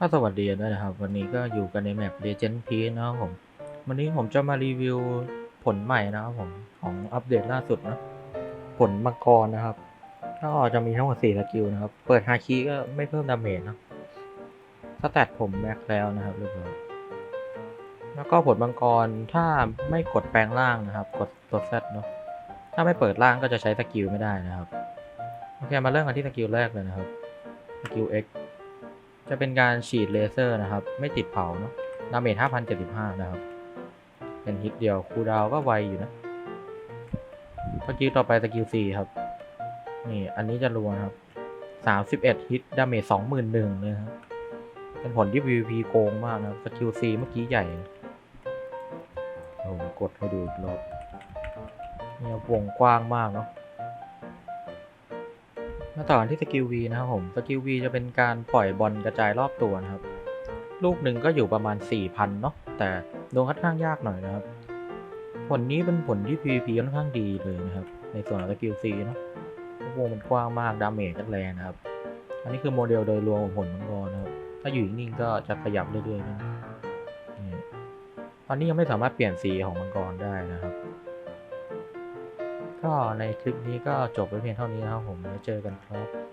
ก็สวัสดีด้วยนะครับ วันนี้ก็อยู่กันในแมป Legend Peace นะครับผม วันนี้ผมจะมารีวิวผลใหม่นะครับผม ของอัปเดตล่าสุดนะ ผลมังกรนะครับ ก็จะมีทั้งหมด4สกิลนะครับ เปิดฮาคิก็ไม่เพิ่มดาเมจนะสแตทผมแม็กแล้วนะครับเรียบร้อยแล้วก็ผลมังกรถ้าไม่กดแปลงร่างนะครับ กดตัวแซเนาะถ้าไม่เปิดร่างก็จะใช้สกิลไม่ได้นะครับโอเคมาเริ่มกันที่สกิลแรกเลยนะครับสกิล X จะเป็นการฉีดเลเซอร์นะครับ ไม่ติดเผาเนาะดาเมจ5,075 นะครับ เป็นฮิตเดียวคูดาวก็ไวอยู่นะสกิลต่อไปสกิล4ครับ นี่ อันนี้จะรวนครับ31ฮิตดาเมจ21,000เลยครับ เป็นผลที่ PVP โกงมากนะสกิล4เมื่อกี้ใหญ่นะโอ้โหกดให้ดูอีกรอบเนี่ยวงกว้างมากเนาะ มาต่อนที่สกิล V นะครับผมสกิล V จะเป็นการปล่อยบอลกระจายรอบตัวนะครับ ลูกหนึ่งก็อยู่ประมาณ 4,000 เนาะแต่โดนค่อนข้างยากหน่อยนะครับ ผลนี้เป็นผลที่ PVP ค่อนข้างดีเลยนะครับ ในส่วนของสกิล C เนาะวงมันกว้างมากดาเมจก็แรงนะครับ อันนี้คือโมเดลโดยรวมของผลมังกรนะครับ ถ้าอยู่นิ่งก็จะขยับเรื่อยๆนะนี่ตอนนี้ยังไม่สามารถเปลี่ยนสีของมังกรได้นะครับ ก็ในคลิปนี้ก็จบไปเพียงเท่านี้นะครับผมไว้เจอกันครับ